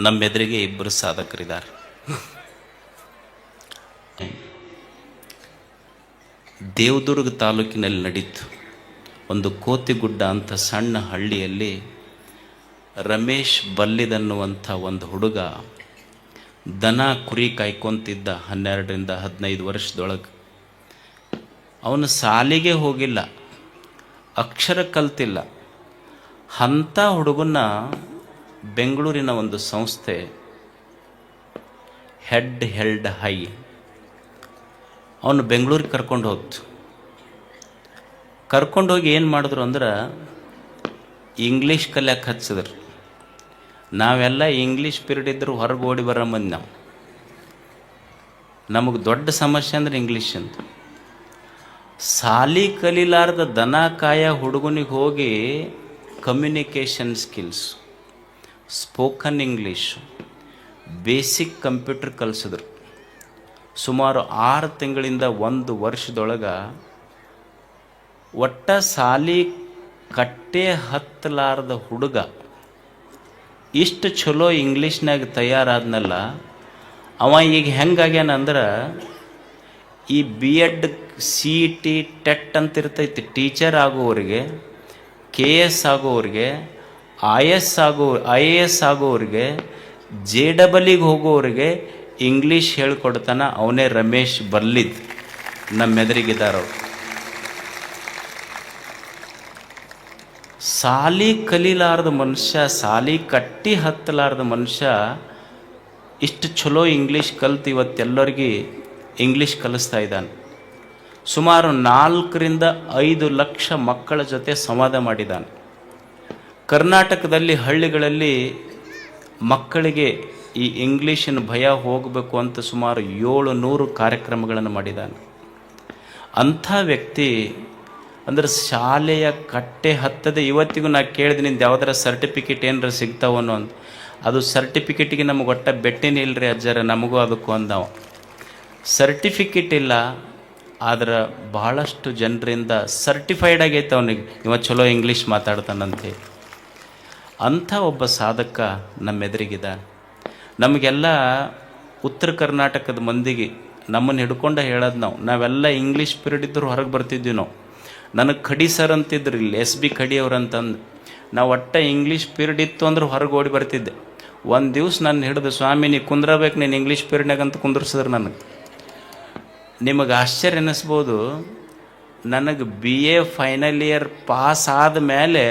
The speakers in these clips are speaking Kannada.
ನಮ್ಮೆದುರಿಗೆ ಇಬ್ಬರು ಸಾಧಕರಿದ್ದಾರೆ. ದೇವದುರ್ಗ ತಾಲೂಕಿನಲ್ಲಿ ನಡೀತು ಒಂದು ಕೋತಿಗುಡ್ಡ ಅಂತ ಸಣ್ಣ ಹಳ್ಳಿಯಲ್ಲಿ ರಮೇಶ್ ಬಲ್ಲಿದನ್ನುವಂಥ ಒಂದು ಹುಡುಗ ದನ ಕುರಿ ಕಾಯ್ಕೊತಿದ್ದ ಹನ್ನೆರಡರಿಂದ ಹದಿನೈದು ವರ್ಷದೊಳಗೆ. ಅವನು ಸಾಲಿಗೆ ಹೋಗಿಲ್ಲ, ಅಕ್ಷರ ಕಲ್ತಿಲ್ಲ. ಅಂಥ ಹುಡುಗನ್ನ ಬೆಂಗಳೂರಿನ ಒಂದು ಸಂಸ್ಥೆ ಹೆಡ್ ಹೆಲ್ಡ್ ಹೈ ಅವನು ಬೆಂಗಳೂರಿಗೆ ಕರ್ಕೊಂಡು ಹೋಗ್ತು. ಕರ್ಕೊಂಡೋಗಿ ಏನು ಮಾಡಿದ್ರು ಅಂದ್ರೆ ಇಂಗ್ಲೀಷ್ ಕಲಿಯಕ್ಕೆ ಹಚ್ಚಿದ್ರು ನಾವೆಲ್ಲ ಇಂಗ್ಲೀಷ್ ಪೀರಿಯಡ್ ಇದ್ದರೂ ಹೊರಗೆ ಓಡಿ ಬರೋ ಮಂದಿ ನಾವು. ನಮಗೆ ದೊಡ್ಡ ಸಮಸ್ಯೆ ಅಂದ್ರೆ ಇಂಗ್ಲೀಷ್ ಅಂತ. ಸಾಲಿ ಕಲಿಲಾರ್ದ ದನ ಕಾಯ ಹುಡುಗನಿಗೆ ಹೋಗಿ communication skills spoken English, basic computer ಕಲಿಸಿದ್ರು. ಸುಮಾರು ಆರು ತಿಂಗಳಿಂದ ಒಂದು ವರ್ಷದೊಳಗೆ ಒಟ್ಟ ಸಾಲಿ ಕಟ್ಟೆ ಹತ್ತಲಾರದ ಹುಡುಗ ಇಷ್ಟು ಚಲೋ ಇಂಗ್ಲೀಷ್ನಾಗ ತಯಾರಾದ್ನಲ್ಲ, ಅವ ಈಗ ಹೆಂಗಾಗ್ಯಾನಂದ್ರೆ ಈ B Ed C T TET ಅಂತ ಇರ್ತೈತಿ ಟೀಚರ್ ಆಗೋವ್ರಿಗೆ ಕೆ ಎಸ್ ಆಗೋರಿಗೆ ಐ ಎಸ್ ಆಗೋ ಐ ಎ ಎಸ್ ಆಗೋರಿಗೆ ಜೆ ಡಬಲಿಗೆ ಹೋಗೋರಿಗೆ ಇಂಗ್ಲೀಷ್ ಹೇಳ್ಕೊಡ್ತಾನ ಅವನೇ ರಮೇಶ್ ಬರ್ಲಿದ್. ನಮ್ಮೆದರಿಗಿದ್ದಾರವ್ರು ಸಾಲಿ ಕಲಿಲಾರ್ದ ಮನುಷ್ಯ, ಸಾಲಿ ಕಟ್ಟಿ ಹತ್ತಲಾರ್ದ ಮನುಷ್ಯ, ಇಷ್ಟು ಚಲೋ ಇಂಗ್ಲೀಷ್ ಕಲ್ತು ಇವತ್ತೆಲ್ಲರಿಗೆ ಇಂಗ್ಲೀಷ್ ಕಲಿಸ್ತಾ ಇದ್ದಾನೆ. ಸುಮಾರು ನಾಲ್ಕರಿಂದ ಐದು ಲಕ್ಷ ಮಕ್ಕಳ ಜೊತೆ ಸಂವಾದ ಮಾಡಿದ್ದಾನೆ. ಕರ್ನಾಟಕದಲ್ಲಿ ಹಳ್ಳಿಗಳಲ್ಲಿ ಮಕ್ಕಳಿಗೆ ಈ ಇಂಗ್ಲೀಷಿನ ಭಯ ಹೋಗಬೇಕು ಅಂತ ಸುಮಾರು ಏಳು ನೂರು ಕಾರ್ಯಕ್ರಮಗಳನ್ನು ಮಾಡಿದ್ದಾನೆ. ಅಂಥ ವ್ಯಕ್ತಿ ಅಂದ್ರೆ ಶಾಲೆಯ ಕಟ್ಟೆ ಹತ್ತದೆ ಇವತ್ತಿಗೂ ನಾ ಕೇಳಿದೆ, ನಿಂದು ಯಾವ್ದಾರ ಸರ್ಟಿಫಿಕೇಟ್ ಏನಾರ ಸಿಗ್ತಾವನು ಅಂತ ಅದು ಸರ್ಟಿಫಿಕೇಟಿಗೆ ನಮಗೆ ಒಟ್ಟ ಬೆಟ್ಟಿನೇ ಇಲ್ಲರಿ ಅಜ್ಜರ, ನಮಗೂ ಅದಕ್ಕೂ ಅಂದವ. ಸರ್ಟಿಫಿಕೇಟ್ ಇಲ್ಲ, ಆದ್ರೆ ಬಹಳಷ್ಟು ಜನರಿಂದ ಸರ್ಟಿಫೈಡ್ ಆಗೈತೆ ಅವನಿಗೆ. ಇವ ಚಲೋ ಇಂಗ್ಲೀಷ್ ಮಾತಾಡ್ತಾನಂತೆ. ಅಂಥ ಒಬ್ಬ ಸಾಧಕ ನಮ್ಮೆದುರಿಗಿದ್ದಾನೆ. ನಮಗೆಲ್ಲ ಉತ್ತರ ಕರ್ನಾಟಕದ ಮಂದಿಗೆ ನಮ್ಮನ್ನು ಹಿಡ್ಕೊಂಡ ಹೇಳೋದು ನಾವು. ನಾವೆಲ್ಲ ಇಂಗ್ಲೀಷ್ ಪೀರಿಯಡ್ ಇದ್ದರೂ ಹೊರಗೆ ಬರ್ತಿದ್ವಿ ನಾವು. ನನಗೆ ಖಡಿ ಸರ್ ಅಂತಿದ್ರು ಇಲ್ಲಿ, ಎಸ್ ಬಿ ಖಡಿ ಅಂತಂದು. ನಾವು ಒಟ್ಟ ಇಂಗ್ಲೀಷ್ ಪೀರಿಯಡ್ ಇತ್ತು ಅಂದ್ರೆ ಹೊರಗೆ ಓಡಿ ಬರ್ತಿದ್ದೆ. ಒಂದು ದಿವ್ಸ ನಾನು ಹಿಡಿದು, ಸ್ವಾಮಿ, ನೀ ಕುಂದ್ರಬೇಕು, ನೀನು ಇಂಗ್ಲೀಷ್ ಪೀರಿಯಡ್ನಾಗ ಅಂತ ಕುಂದ್ರಸಿದ್ರು ನನಗೆ. ನಿಮಗೆ ಆಶ್ಚರ್ಯ ಅನ್ನಿಸ್ಬೋದು ನನಗೆ B A final year pass ಆದಮೇಲೆ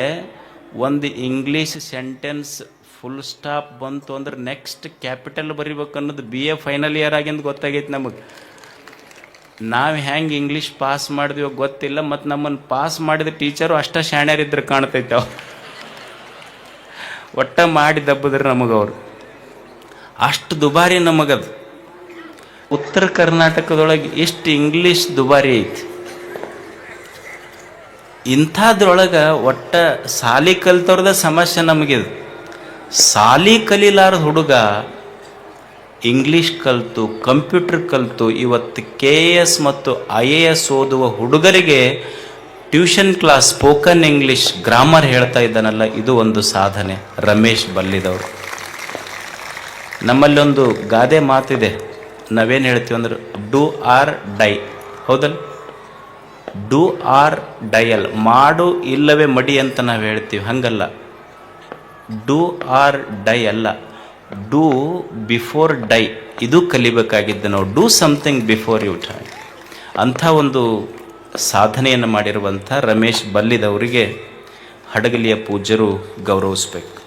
ಒಂದು ಇಂಗ್ಲೀಷ್ ಸೆಂಟೆನ್ಸ್ ಫುಲ್ ಸ್ಟಾಪ್ ಬಂತು ಅಂದ್ರೆ ನೆಕ್ಸ್ಟ್ ಕ್ಯಾಪಿಟಲ್ ಬರಿಬೇಕು ಅನ್ನೋದು ಬಿ ಎ ಫೈನಲ್ ಇಯರ್ ಆಗಿಂದ ಗೊತ್ತಾಗೈತೆ ನಮಗೆ. ನಾವು ಹೆಂಗೆ ಇಂಗ್ಲೀಷ್ ಪಾಸ್ ಮಾಡಿದ್ವೋ ಗೊತ್ತಿಲ್ಲ, ಮತ್ತು ನಮ್ಮನ್ನು ಪಾಸ್ ಮಾಡಿದ ಟೀಚರು ಅಷ್ಟ ಶಾಣ್ಯರಿದ್ರೆ ಕಾಣ್ತೈತೆ ಅವ್ರು ಒಟ್ಟ ಮಾಡಿ ದಬ್ಬದ್ರೆ ನಮಗವ್ರು ಅಷ್ಟು ದುಬಾರಿ ನಮಗದು. ಉತ್ತರ ಕರ್ನಾಟಕದೊಳಗೆ ಎಷ್ಟು ಇಂಗ್ಲೀಷ್ ದುಬಾರಿ ಐತಿ. ಇಂಥದ್ರೊಳಗೆ ಒಟ್ಟ ಸಾಲಿ ಕಲ್ತವ್ರದ ಸಮಸ್ಯೆ ನಮಗಿದು. ಸಾಲಿ ಕಲಿಲಾರದ ಹುಡುಗ ಇಂಗ್ಲೀಷ್ ಕಲಿತು, ಕಂಪ್ಯೂಟರ್ ಕಲಿತು, ಇವತ್ತು ಕೆ ಎ ಎಸ್ ಮತ್ತು ಐ ಎ ಎಸ್ ಓದುವ ಹುಡುಗರಿಗೆ tuition class, spoken English, grammar ಹೇಳ್ತಾ ಇದ್ದಾನಲ್ಲ, ಇದು ಒಂದು ಸಾಧನೆ. ರಮೇಶ್ ಬಲ್ಲಿದವರು. ನಮ್ಮಲ್ಲೊಂದು ಗಾದೆ ಮಾತಿದೆ. ನಾವೇನು ಹೇಳ್ತೀವಿ ಅಂದ್ರೆ ಡೂ ಆರ್ ಡೈ ಹೌದಲ್ಲ? ಡೂ ಆರ್ ಡಯಲ್, ಮಾಡು ಇಲ್ಲವೇ ಮಡಿ ಅಂತ ನಾವು ಹೇಳ್ತೀವಿ, ಹಂಗಲ್ಲ. ಡೂ ಆರ್ ಡೈ ಅಲ್ಲ, ಡೂ ಬಿಫೋರ್ ಡೈ, ಇದು ಕಲಿಬೇಕಾಗಿದ್ದು ನಾವು do something before you die ಅಂಥ ಒಂದು ಸಾಧನೆಯನ್ನು ಮಾಡಿರುವಂಥ ರಮೇಶ್ ಬಲ್ಲಿದವರಿಗೆ ಹಡಗಲಿಯ ಪೂಜ್ಯರು ಗೌರವಿಸ್ಬೇಕು.